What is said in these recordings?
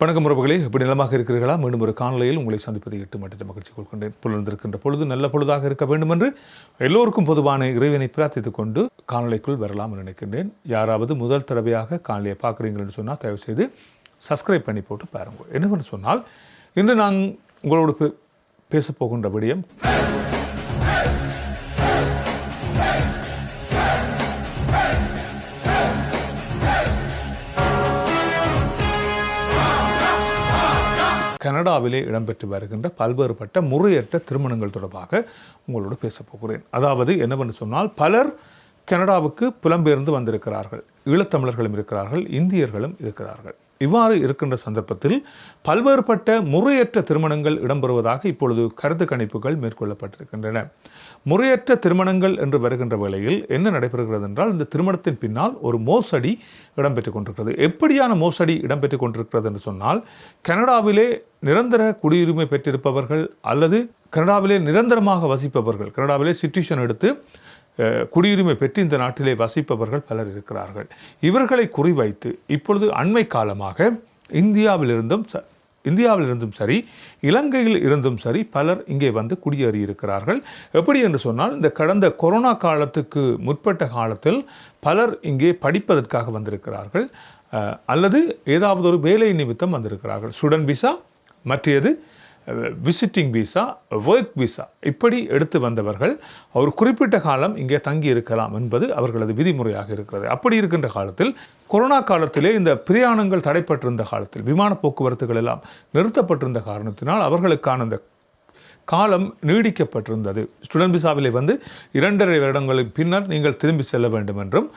வணக்கம் உறவுகளே. இப்படி நிலமாக இருக்கிறீர்களா? மீண்டும் ஒரு காணொலியில் உங்களை சந்திப்பதை எட்டு மட்டும் மகிழ்ச்சி கொள்கின்றேன். புலர்ந்திருக்கின்ற பொழுது நல்ல பொழுதாக இருக்க வேண்டும் என்று எல்லோருக்கும் பொதுவான இறைவனை பிரார்த்தித்துக் கொண்டு காணொலிக்குள் வரலாம் என்று நினைக்கின்றேன். யாராவது முதல் தடவையாக காணொலியை பார்க்குறீங்கன்னு சொன்னால் தயவு செய்து சப்ஸ்கிரைப் பண்ணி போட்டு பாருங்க என்னவென்று சொன்னால் இன்று நான் உங்களோடு பே- போகின்ற விடயம் கனடாவிலே இடம்பெற்று வருகின்ற பல்வேறுபட்ட முறையற்ற திருமணங்கள் தொடர்பாக உங்களோடு பேசப் போகிறேன். அதாவது என்னவென்று சொன்னால் பலர் கனடாவுக்கு புலம்பெயர்ந்து வந்திருக்கிறார்கள். ஈழத்தமிழர்களும் இருக்கிறார்கள் இந்தியர்களும் இருக்கிறார்கள். இவ்வாறு இருக்கின்ற சந்தர்ப்பத்தில் பல்வேறுபட்ட முறையற்ற திருமணங்கள் இடம்பெறுவதாக இப்பொழுது கருத்து கணிப்புகள் மேற்கொள்ளப்பட்டிருக்கின்றன. முறையற்ற திருமணங்கள் என்று வருகின்ற வேளையில் என்ன நடைபெறுகிறது என்றால் இந்த திருமணத்தின் பின்னால் ஒரு மோசடி இடம்பெற்றுக் கொண்டிருக்கிறது. எப்படியான மோசடி இடம்பெற்றுக் கொண்டிருக்கிறது என்று சொன்னால் கனடாவிலே நிரந்தர குடியுரிமை பெற்றிருப்பவர்கள் அல்லது கனடாவிலே நிரந்தரமாக வசிப்பவர்கள் கனடாவிலே சிட்டிஷன் எடுத்து குடியுரிமை பெற்று இந்த நாட்டிலே வசிப்பவர்கள் பலர் இருக்கிறார்கள். இவர்களை குறிவைத்து இப்பொழுது அண்மை காலமாக இந்தியாவிலிருந்தும் ச- இந்தியாவிலிருந்தும் சரி இலங்கையில் இருந்தும் சரி பலர் இங்கே வந்து குடியேறி இருக்கிறார்கள் எப்படி என்று சொன்னால் இந்த கடந்த கொரோனா காலத்துக்கு முற்பட்ட காலத்தில் பலர் இங்கே படிப்பதற்காக வந்திருக்கிறார்கள். அல்லது ஏதாவது ஒரு வேலை நிமித்தம் வந்திருக்கிறார்கள். ஸ்டூடெண்ட் விசா மற்றது விசிட்டிங் விசா ஒர்க் விசா இப்படி எடுத்து வந்தவர்கள் ஒரு குறிப்பிட்ட காலம் இங்கே தங்கி இருக்கலாம் என்பது அவர்களது விதிமுறையாக இருக்கிறது. அப்படி இருக்கின்ற காலத்தில் கொரோனா காலத்திலே இந்த பிரயாணங்கள் தடைப்பட்டிருந்த காலத்தில் விமான போக்குவரத்துகள் எல்லாம் நிறுத்தப்பட்டிருந்த காரணத்தினால் அவர்களுக்கான இந்த காலம் நீடிக்கப்பட்டிருந்தது. ஸ்டூடெண்ட் விசாவிலே வந்து இரண்டரை வருடங்களுக்கு பின்னர் நீங்கள் திரும்பி செல்ல வேண்டும் என்றும்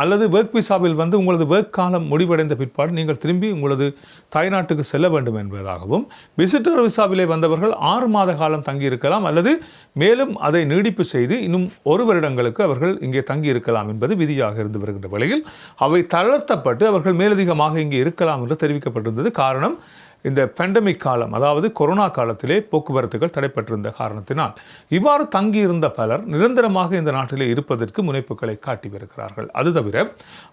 அல்லது ஒர்க் விசாவில் வந்து உங்களது ஒர்க் காலம் முடிவடைந்த பிற்பாடு நீங்கள் திரும்பி உங்களது தாய்நாட்டுக்கு செல்ல வேண்டும் என்பதாகவும் விசிட்டர் விசாவிலே வந்தவர்கள் ஆறு மாத காலம் தங்கியிருக்கலாம் அல்லது மேலும் அதை நீடிப்பு செய்து இன்னும் ஒரு வருடங்களுக்கு அவர்கள் இங்கே தங்கியிருக்கலாம் என்பது விதியாக இருந்து வருகின்ற வேளையில் அவை தளர்த்தப்பட்டு அவர்கள் மேலதிகமாக இங்கே இருக்கலாம் என்று தெரிவிக்கப்பட்டிருந்தது. காரணம் இந்த பெண்டமிக் காலம் அதாவது கொரோனா காலத்திலே போக்குவரத்துகள் தடைப்பட்டிருந்த காரணத்தினால் இவ்வாறு தங்கியிருந்த பலர் நிரந்தரமாக இந்த நாட்டிலே இருப்பதற்கு முனைப்புகளை காட்டி வருகிறார்கள் அது தவிர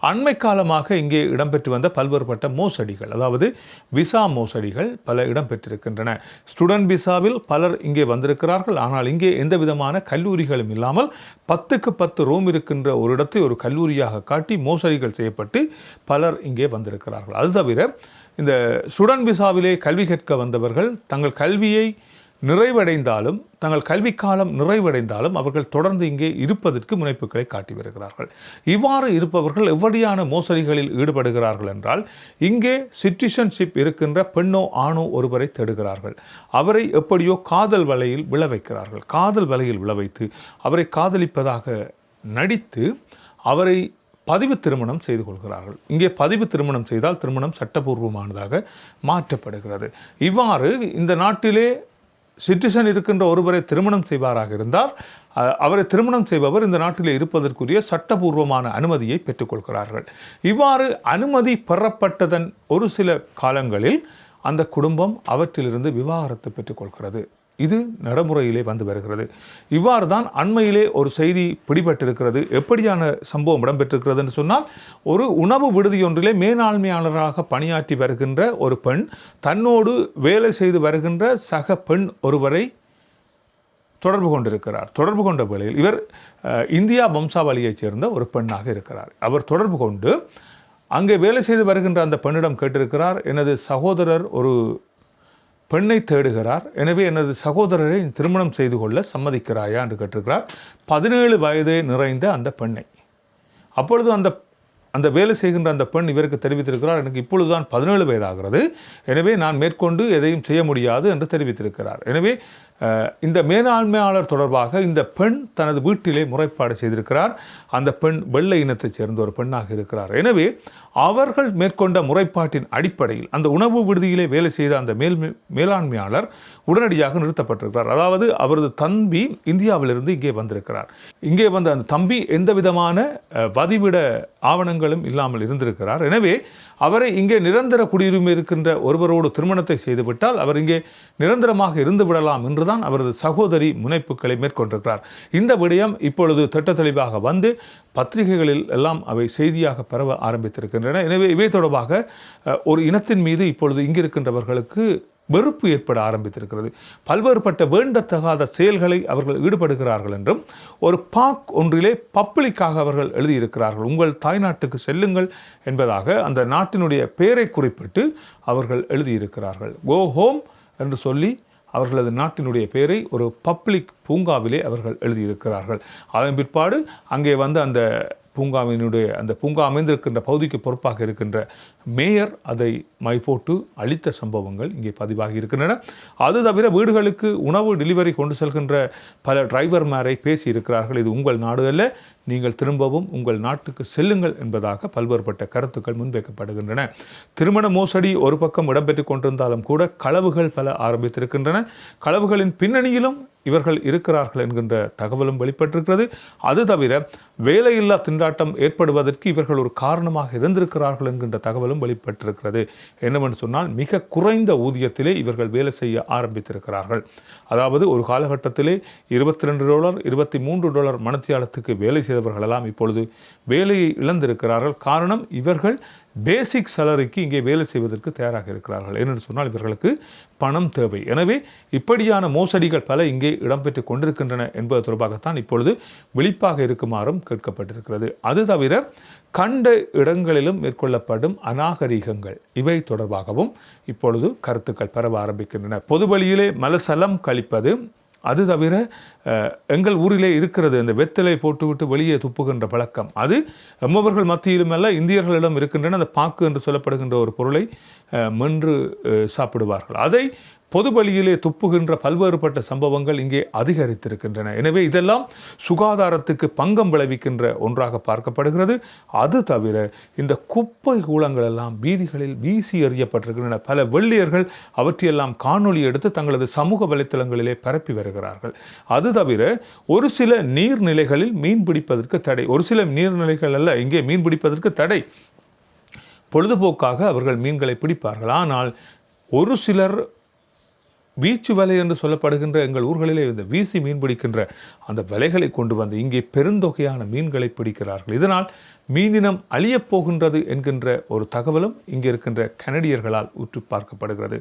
அண்மை காலமாக இங்கே இடம்பெற்று வந்த பல்வேறுபட்ட மோசடிகள் அதாவது விசா மோசடிகள் பல இடம்பெற்றிருக்கின்றன. ஸ்டூடெண்ட் விசாவில் பலர் இங்கே வந்திருக்கிறார்கள். ஆனால் இங்கே எந்த விதமான கல்லூரிகளும் இல்லாமல் பத்துக்கு பத்து ரூம் இருக்கின்ற ஒரு இடத்தை ஒரு கல்லூரியாக காட்டி மோசடிகள் செய்யப்பட்டு பலர் இங்கே வந்திருக்கிறார்கள். அது தவிர இந்த சுடன் விசாவிலே கல்வி கற்க வந்தவர்கள் தங்கள் கல்வியை நிறைவடைந்தாலும் தங்கள் கல்வி காலம் நிறைவடைந்தாலும் அவர்கள் தொடர்ந்து இங்கே இருப்பதற்கு முனைப்புகளை காட்டி வருகிறார்கள். இவ்வாறு இருப்பவர்கள் எவ்வடியான மோசடிகளில் ஈடுபடுகிறார்கள் என்றால் இங்கே சிட்டிசன்ஷிப் இருக்கின்ற பெண்ணோ ஆணோ ஒருவரை தேடுகிறார்கள். அவரை எப்படியோ காதல் வலையில் விழ வைக்கிறார்கள். காதல் வலையில் விழ வைத்து அவரை காதலிப்பதாக நடித்து அவரை பதிவு திருமணம் செய்து கொள்கிறார்கள். இங்கே பதிவு திருமணம் செய்தால் திருமணம் சட்டபூர்வமானதாக மாற்றப்படுகிறது. இவ்வாறு இந்த நாட்டிலே சிட்டிசன் இருக்கின்ற ஒருவரை திருமணம் செய்வாராக இருந்தால் அவரை திருமணம் செய்பவர் இந்த நாட்டிலே இருப்பதற்குரிய சட்டபூர்வமான அனுமதியை பெற்றுக்கொள்கிறார்கள் இவ்வாறு அனுமதி பெறப்பட்டதன் ஒரு சில காலங்களில் அந்த குடும்பம் அவற்றிலிருந்து விவாகரத்து பெற்றுக்கொள்கிறது இது நடைமுறையிலே வந்து வருகிறது. இவ்வாறு தான் அண்மையிலே ஒரு செய்தி பிடிபட்டிருக்கிறது. எப்படியான சம்பவம் இடம்பெற்றிருக்கிறதுன்னு சொன்னால் ஒரு உணவு விடுதியொன்றிலே மேலாண்மையாளராக பணியாற்றி வருகின்ற ஒரு பெண் தன்னோடு வேலை செய்து வருகின்ற சக பெண் ஒருவரை தொடர்பு கொண்டிருக்கிறார். தொடர்பு கொண்ட வேளையில் இவர் இந்தியா வம்சாவளியைச் சேர்ந்த ஒரு பெண்ணாக இருக்கிறார். அவர் தொடர்பு கொண்டு அங்கே வேலை செய்து வருகின்ற அந்த பெண்ணிடம் கேட்டிருக்கிறார் எனது சகோதரர் ஒரு பெண்ணை தேடுகிறார். எனவே எனது சகோதரரை திருமணம் செய்து கொள்ள சம்மதிக்கிறாயா என்று கேட்டிருக்கிறார். பதினேழு வயதே நிறைந்த அந்த பெண்ணை. அப்பொழுது அந்த அந்த வேலை செய்கின்ற அந்த பெண் இவருக்கு தெரிவித்திருக்கிறார். எனக்கு இப்பொழுதுதான் பதினேழு வயதாகிறது. எனவே நான் மேற்கொண்டு எதையும் செய்ய முடியாது என்று தெரிவித்திருக்கிறார். எனவே இந்த மேலாண்மையாளர் தொடர்பாக இந்த பெண் தனது வீட்டிலே முறைப்பாடு செய்திருக்கிறார். அந்த பெண் வெள்ளை இனத்தைச் சேர்ந்த ஒரு பெண்ணாக இருக்கிறார். எனவே அவர்கள் மேற்கொண்ட முறைப்பாட்டின் அடிப்படையில் அந்த உணவு விடுதியிலே வேலை செய்த அந்த மேல் மேலாண்மையாளர் உடனடியாக நிறுத்தப்பட்டிருக்கிறார். அதாவது அவரது தம்பி இந்தியாவிலிருந்து இங்கே வந்திருக்கிறார். இங்கே வந்த அந்த தம்பி எந்த விதமான வதிவிட ஆவணங்களும் இல்லாமல் இருந்திருக்கிறார். எனவே அவரை இங்கே நிரந்தர குடியுரிமை இருக்கின்ற ஒருவரோடு திருமணத்தை செய்துவிட்டால் அவர் இங்கே நிரந்தரமாக இருந்து விடலாம் என்றுதான் அவரது சகோதரி முனைப்புகளை மேற்கொண்டிருக்கிறார். இந்த விடயம் இப்பொழுது திட்ட தெளிவாக வந்து பத்திரிகைகளில் எல்லாம் அவை செய்தியாக பரவ ஆரம்பித்திருக்கின்றன. எனவே இவை தொடர்பாக ஒரு இனத்தின் மீது இப்பொழுது இங்கிருக்கின்றவர்களுக்கு வெறுப்பு ஏற்பட ஆரம்பித்திருக்கிறது. பல்வேறுபட்ட வேண்டத்தகாத செயல்களை அவர்கள் ஈடுபடுகிறார்கள் என்றும் ஒரு பாக் ஒன்றிலே பப்ளிக்காக அவர்கள் எழுதியிருக்கிறார்கள். உங்கள் தாய்நாட்டுக்கு செல்லுங்கள் என்பதாக அந்த நாட்டினுடைய பெயரை குறிப்பிட்டு அவர்கள் எழுதியிருக்கிறார்கள். கோ ஹோம் என்று சொல்லி அவர்களது நாட்டினுடைய பெயரை ஒரு பப்ளிக் பூங்காவிலே அவர்கள் எழுதியிருக்கிறார்கள். அதன் பிற்பாடு அங்கே வந்து அந்த பூங்காவினுடைய அந்த பூங்கா அமைந்திருக்கின்ற பகுதிக்கு பொறுப்பாக இருக்கின்ற மேயர் அதை மை போட்டு அளித்த சம்பவங்கள் இங்கே பதிவாகி இருக்கின்றன. அது தவிர வீடுகளுக்கு உணவு டெலிவரி கொண்டு செல்கின்ற பல டிரைவர்மாரை பேசியிருக்கிறார்கள். இது உங்கள் நாடு அல்ல நீங்கள் திரும்பவும் உங்கள் நாட்டுக்கு செல்லுங்கள் என்பதாக பல்வேறுபட்ட கருத்துக்கள் முன்வைக்கப்படுகின்றன. திருமண மோசடி ஒரு பக்கம் இடம்பெற்றுக் கொண்டிருந்தாலும் கூட களவுகள் பல ஆரம்பித்திருக்கின்றன. களவுகளின் பின்னணியிலும் இவர்கள் இருக்கிறார்கள் என்கின்ற தகவலும் வெளிப்பட்டிருக்கிறது. அது தவிர வேலையில்லா திண்டாட்டம் ஏற்படுவதற்கு இவர்கள் ஒரு காரணமாக இருந்திருக்கிறார்கள் என்கின்ற தகவலும் வெளிப்பட்டிருக்கிறது. என்னவென்று சொன்னால் மிக குறைந்த ஊதியத்திலே இவர்கள் வேலை செய்ய ஆரம்பித்திருக்கிறார்கள். அதாவது ஒரு காலகட்டத்திலே இருபத்தி ரெண்டு டாலர் இருபத்தி மூன்று டாலர் மனத்தியாலத்துக்கு வேலை செய்தவர்களெல்லாம் இப்பொழுது வேலையை இழந்திருக்கிறார்கள். காரணம் இவர்கள் பேசிக் சேலரிக்கு இங்கே வேலை செய்வதற்கு தயாராக இருக்கிறார்கள். ஏனென்று சொன்னால் இவர்களுக்கு பணம் தேவை. எனவே இப்படியான மோசடிகள் பல இங்கே இடம்பெற்று கொண்டிருக்கின்றன என்பது தொடர்பாகத்தான் இப்பொழுது விழிப்பாக இருக்குமாறும் கேட்கப்பட்டிருக்கிறது. அது தவிர கண்ட இடங்களிலும் மேற்கொள்ளப்படும் அநாகரிகங்கள் இவை தொடர்பாகவும் இப்பொழுது கருத்துக்கள் பரவ ஆரம்பிக்கின்றன. பொது வழியிலே மலசலம் கழிப்பது அது தவிர எங்கள் ஊரிலே இருக்கிறது இந்த வெத்தலை போட்டுவிட்டு வெளியே துப்புகின்ற பழக்கம். அது எம்மவர்கள் மத்தியிலும் அல்ல இந்தியர்களிடம் இருக்கின்றன. அந்த பாக்கு என்று சொல்லப்படுகின்ற ஒரு பொருளை மென்று சாப்பிடுவார்கள். அதை பொது வழியிலே துப்புகின்ற பல்வேறுபட்ட சம்பவங்கள் இங்கே அதிகரித்திருக்கின்றன. எனவே இதெல்லாம் சுகாதாரத்துக்கு பங்கம் விளைவிக்கின்ற ஒன்றாக பார்க்கப்படுகிறது. அது தவிர இந்த குப்பை கூலங்கள் எல்லாம் வீதிகளில் வீசி எறியப்பட்டிருக்கின்றன. பல வெள்ளியர்கள் அவற்றையெல்லாம் காணொளி எடுத்து தங்களது சமூக வலைத்தளங்களிலே பரப்பி வருகிறார்கள். அது தவிர ஒரு சில நீர்நிலைகளில் மீன் பிடிப்பதற்கு தடை. ஒரு சில நீர்நிலைகள் அல்ல இங்கே மீன் பிடிப்பதற்கு தடை. பொழுதுபோக்காக அவர்கள் மீன்களை பிடிப்பார்கள். ஆனால் ஒரு சிலர் வீச்சு வலை என்று சொல்லப்படுகின்ற எங்கள் ஊர்களிலே இந்த வீசி மீன் பிடிக்கின்ற அந்த வலைகளை கொண்டு வந்து இங்கே பெருந்தொகையான மீன்களை பிடிக்கிறார்கள். இதனால் மீனினம் அழியப் போகின்றது என்கின்ற ஒரு தகவலும் இங்கே இருக்கின்ற கனடியர்களால் உற்று பார்க்கப்படுகிறது.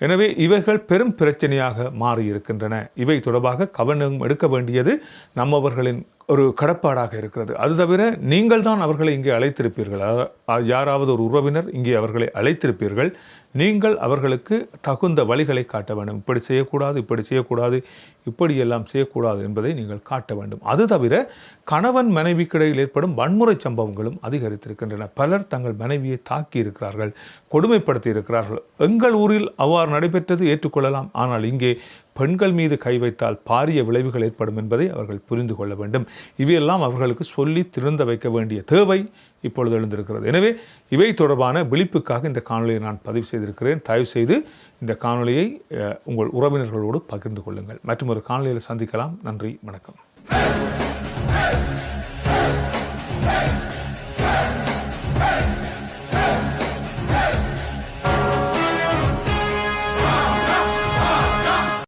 எனவே இவைகள் பெரும் பிரச்சனையாக மாறி இருக்கின்றன இவை தொடர்பாக கவனம் எடுக்க வேண்டியது நம்மவர்களின் ஒரு கடப்பாடாக இருக்கிறது. அது தவிர நீங்கள் தான் அவர்களை இங்கே அழைத்திருப்பீர்கள். யாராவது ஒரு உறவினர் இங்கே அவர்களை அழைத்திருப்பீர்கள். நீங்கள் அவர்களுக்கு தகுந்த வழிகளை காட்ட வேண்டும். இப்படி செய்யக்கூடாது இப்படி செய்யக்கூடாது இப்படியெல்லாம் செய்யக்கூடாது என்பதை நீங்கள் காட்ட வேண்டும். அது தவிர கணவன் மனைவிக்கிடையில் ஏற்படும் வன்முறை சம்பவங்களும் அதிகரித்திருக்கின்றன. பலர் தங்கள் மனைவியை தாக்கி இருக்கிறார்கள் கொடுமைப்படுத்தி இருக்கிறார்கள். எங்கள் ஊரில் அவ்வாறு நடைபெற்றது ஏற்றுக்கொள்ளலாம். ஆனால் இங்கே பெண்கள் மீது கை வைத்தால் பாரிய விளைவுகள் ஏற்படும் என்பதை அவர்கள் புரிந்து கொள்ள வேண்டும். இவையெல்லாம் அவர்களுக்கு சொல்லி திருந்த வைக்க வேண்டிய தேவை இப்பொழுது எழுந்திருக்கிறது. எனவே இவை தொடர்பான விழிப்புக்காக இந்த காணொலியை நான் பதிவு செய்திருக்கிறேன். தயவு செய்து இந்த காணொலியை உங்கள் உறவினர்களோடு பகிர்ந்து கொள்ளுங்கள். மற்றும் ஒரு காணொலியில் சந்திக்கலாம். நன்றி. வணக்கம்.